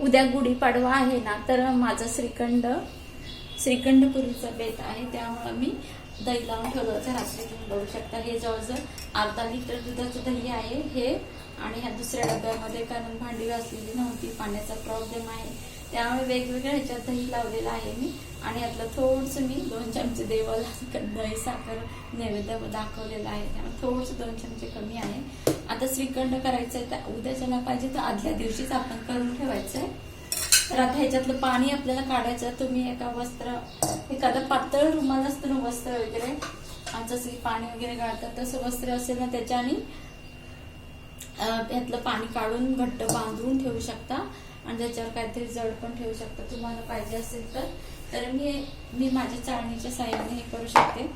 उद्या गुढीपाडवा आहे ना तर माझं श्रीखंड श्रीखंडपुरीचा बेत आहे त्यामुळं मी दही लावून ठेवलं होतं रात्री तुम्ही बघू शकता हे जवळजवळ अर्धा लिटर दुधाचं दही आहे हे. आणि ह्या दुसऱ्या डब्यामध्ये कारण भांडी घासलेली नव्हती पाण्याचा प्रॉब्लेम आहे. त्यामुळे वेगवेगळ्या ह्याच्यात दही लावलेलं आहे मी. आणि यातलं थोडंसं मी दोन चमचे देवाला दही साखर नैवेद्य दाखवलेलं आहे. त्यामुळे थोडंसं दोन चमचे कमी आहे. आता श्रीखंड करायचं आहे तर उद्याच्याला पाहिजे तर आदल्या दिवशीच आपण करून ठेवायचं आहे तर आता ह्याच्यातलं पाणी आपल्याला काढायचं तुम्ही एका वस्त्र एखादं पातळ रुमाल असतं ना वस्त्र वगैरे जसं की पाणी वगैरे काढतात तसं वस्त्र असेल ना त्याच्याने यातलं पाणी काढून घट्ट बांधून ठेवू शकता. आणि त्याच्यावर काहीतरी जड पण ठेवू शकता. तुम्हाला पाहिजे असेल तर. तर मी मी माझ्या चाळणीच्या साह्याने हे करू शकते.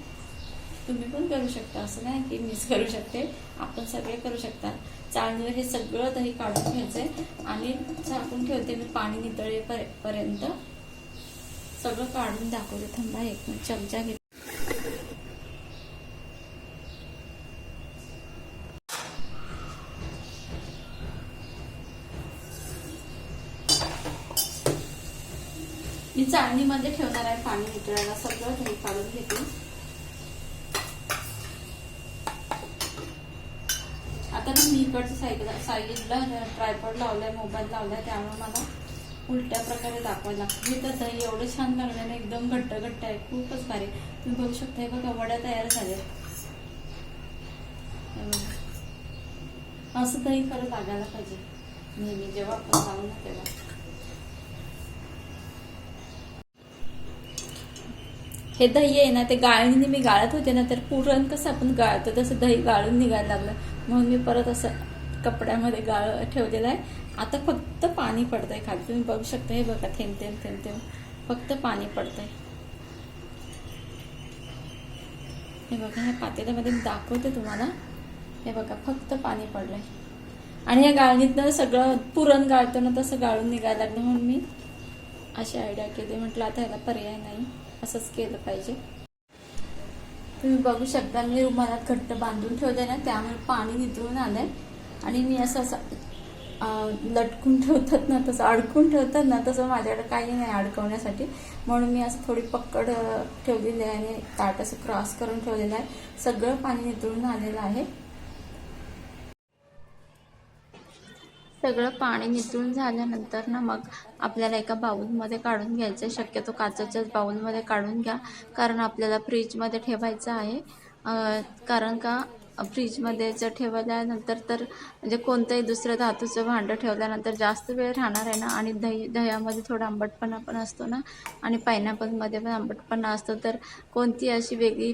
तुम्ही पण करू शकता. असं नाही की मीच करू शकते. आपण सगळे करू शकता. चाळणीवर हे सगळं दही काढून घ्यायचंय. आणि झाकून ठेवते मी पाणी नितळेपर्यंत सगळं काढून दाखवते. थांबा एक मिनिट. चमचा घेते. मी चाळणीमध्ये ठेवणार आहे पाणी नितळायला सगळं दही काढून घेते. आता ना मी इकडच्या साईडला साईडला ट्रायपॉड लावलाय मोबाईल लावलाय त्यामुळे मला उलट्या प्रकारे दाखवायला लागतं. मी तर दही एवढं छान लागलं ना एकदम घट्ट घट्ट आहे. खूपच भारी. तुम्ही बघू शकता हे बघा वड्या तयार झाल्या. असं दही खरं लागायला पाहिजे. नेहमी जेव्हा आपण लावू ना तेव्हा. हे दही आहे ना ते गाळणीने मी गाळत होते ना तर पुरण कसं आपण गाळतो तसं दही गाळून निघायला लागलं. म्हणून मी परत असं कपड्यामध्ये गाळ ठेवलेलं आहे. आता फक्त पाणी पडतंय खाली. तुम्ही बघू शकता हे बघा थेंब थेंब थेंब थेंब. फक्त पाणी पडतंय. हे बघा ह्या पातेल्यामध्ये मी दाखवते तुम्हाला. हे बघा फक्त पाणी पडलंय. आणि या गाळणीतनं सगळं पुरण गाळतो ना तसं गाळून निघायला लागलं म्हणून मी अशी आयडिया केली. म्हटलं आता ह्याला पर्याय नाही. असंच केलं पाहिजे. तुम्ही बघू शकता मी रुमालात घट्ट बांधून ठेवते ना त्यामुळे पाणी नितळून आलंय. आणि मी असं असं लटकून ठेवतात ना तसं अडकून ठेवतात ना तसं माझ्याकडे काही नाही अडकवण्यासाठी. म्हणून मी असं थोडी पक्कड ठेवलेली आहे आणि ताट असं क्रॉस करून ठेवलेलं आहे. सगळं पाणी नितळून आलेलं आहे. सगळं पाणी नितळून झाल्यानंतर ना मग आपल्याला एका बाऊलमध्ये काढून घ्यायचं आहे. शक्यतो काचेच्याच बाऊलमध्ये काढून घ्या. कारण आपल्याला फ्रीजमध्ये ठेवायचं आहे. कारण का फ्रीजमध्ये जर ठेवल्यानंतर तर म्हणजे कोणतंही दुसरं धातूचं भांडं ठेवल्यानंतर जास्त वेळ राहणार आहे ना. आणि दही दह्यामध्ये थोडा आंबटपणा पण असतो ना. आणि पायनॅपलमध्ये पण आंबटपणा असतो. तर कोणती अशी वेगळी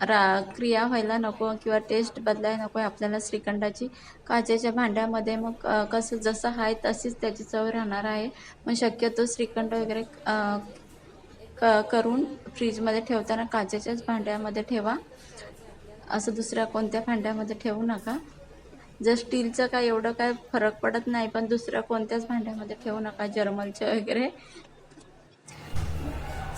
रा क्रिया व्हायला नको किंवा टेस्ट बदलायला नको आहे आपल्याला श्रीखंडाची. काचेच्या भांड्यामध्ये मग कसं जसं आहे तशीच त्याची चव राहणार आहे. मग शक्यतो श्रीखंड वगैरे क करून फ्रीजमध्ये ठेवताना काचेच्याच भांड्यामध्ये ठेवा. असं दुसऱ्या कोणत्या भांड्यामध्ये ठेवू नका. जर स्टीलचं काय एवढं काय फरक पडत नाही पण दुसऱ्या कोणत्याच भांड्यामध्ये ठेवू नका. जर्मलचं वगैरे.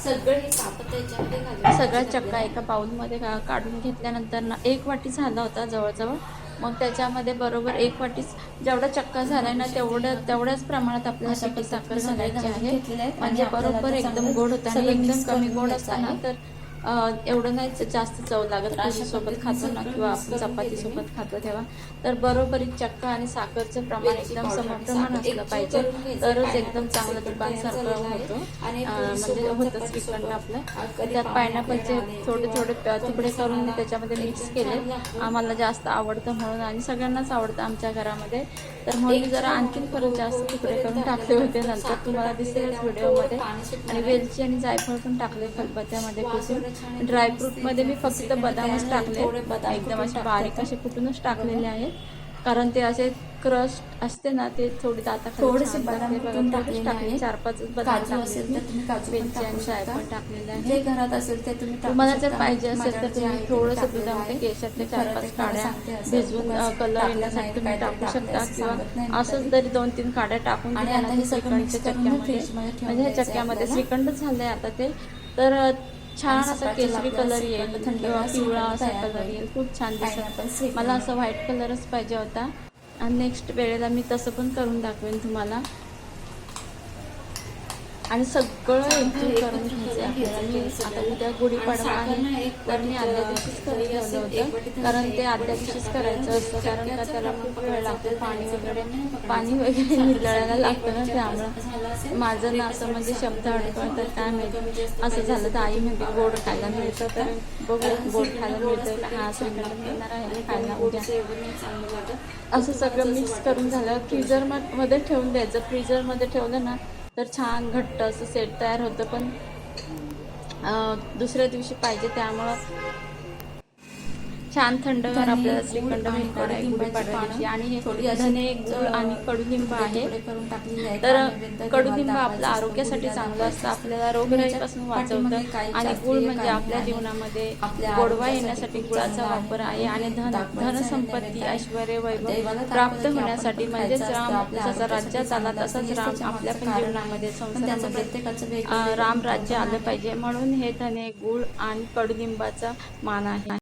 सगळं हे कापत घालून सगळा चक्का एका बाउलमध्ये का काढून घेतल्यानंतर ना एक वाटी झाला होता जवळजवळ. मग त्याच्यामध्ये बरोबर एक वाटी जेवढा चक्का झालाय ना तेवढं तेवढ्याच प्रमाणात आपल्याला शक्की साखर घालायची आहे. म्हणजे बरोबर एकदम गोड होतं आणि एकदम कमी गोड असताना तर एवढं नाही जास्त चव लागत सोबत खातो ना किंवा आपण चपाती सोबत खातो तेव्हा. तर बरोबरी चक्का आणि साखरचं प्रमाण एकदम समप्रमाण असलं पाहिजे. तरच एकदम चांगलं दुकानसारखं होतं. म्हणजे होतं श्रीखंड आपलं. त्यात पायनॅपलचे थोडे थोडे तुकडे करून मी त्याच्यामध्ये मिक्स केले. आम्हाला जास्त आवडतं म्हणून आणि सगळ्यांनाच आवडतं आमच्या घरामध्ये. तर म्हणून जरा आणखीन परत जास्त तुकडे करून टाकले होते नंतर. तुम्हाला दिसेलच व्हिडिओमध्ये. आणि वेलची आणि जायफळ पण टाकले खलबत्त्यामध्ये कुठून ड्रायफ्रूटमध्ये मी फक्त बदामच टाकले. एकदम असे बारीक असे कुठूनच टाकलेले आहेत. कारण ते असे क्रश असते ना ते थोडी दाता थोडेसे बदाम टाकले. चार पाच बदाम असेल तर तुम्ही काजू पण टाकलेले आहे जे घरात असेल ते तुम्ही तुम्हाला जर. पाहिजे असेल तर तुम्ही थोडंसं दुधामध्ये. केशातले चार पाच काड्या भिजवून कलर येण्यासाठी तुम्ही टाकू शकता किंवा असंच. तरी दोन तीन काड्या टाकून आणि आता हे श्रीखंडच्या करून चक्क्यामध्ये म्हणजे ह्या चक्क्यामध्ये आपल्याला. श्रीखंड झालंय आता ते. तर छान असा केसरी कलर येईल किंवा पिवळा असा कलर येईल. खूप छान दिसत मला असं व्हाईट कलरच पाहिजे होता. आणि नेक्स्ट वेळेला मी तसं पण करून दाखवेन तुम्हाला. आणि सगळं एकजीव करून घ्यायचं आहे घ्यायचं आपल्याला. मी आता उद्या गुढीपाडवा आहे तर मी आदल्या दिवशीच करून दही ठेवलं होतं. कारण ते आदल्या दिवशीच करायचं असतं कारण का त्याला खूप वेळ लागतो पाणी वगैरे पाणी वगैरे साखर नितळायला लागतं ना त्यामुळं. माझं ना असं म्हणजे शब्द घालायचं, अडकळतात काय माहिती. असं झालं तर आई म्हणते गोड खायला मिळतं तर बघू गोड खायला मिळतं मिळतंय का? हा छान श्रीखंड मिळणार आहे खायला उद्या. असं सगळं मिक्स करून झालं फ्रीजरमध्ये ठेवून द्यायचं. फ्रीजरमध्ये ठेवलं ना तर छान घट्ट असं सेट तयार होतं पण दुसऱ्या दिवशी पाहिजे त्यामुळं छान थंडगार आपल्याला श्रीखंड आणि आहे आणि हे थोडी अशी धने गुळ आणि कडुलिंब आहे. तर कडुलिंब देवाला आपलं दाखवायचं आरोग्यासाठी चांगलं असतं आपल्याला रोगराईपासून वाचवतं आणि गुळ म्हणजे आपल्या. जीवनामध्ये आपल्या गोडवा येण्यासाठी गुळाचा वापर आहे. आणि धन धनसंपत्ती. ऐश्वर वैभव प्राप्त होण्यासाठी म्हणजेच. राम आपल्या जसा राज्यात आला चांगलं तसाच. राम आपल्या पण जीवनामध्ये संसारामध्ये प्रत्येकाचं राम राज्य आलं. पाहिजे म्हणून हे धने गुळ आणि कडुलिंबाचा मान आहे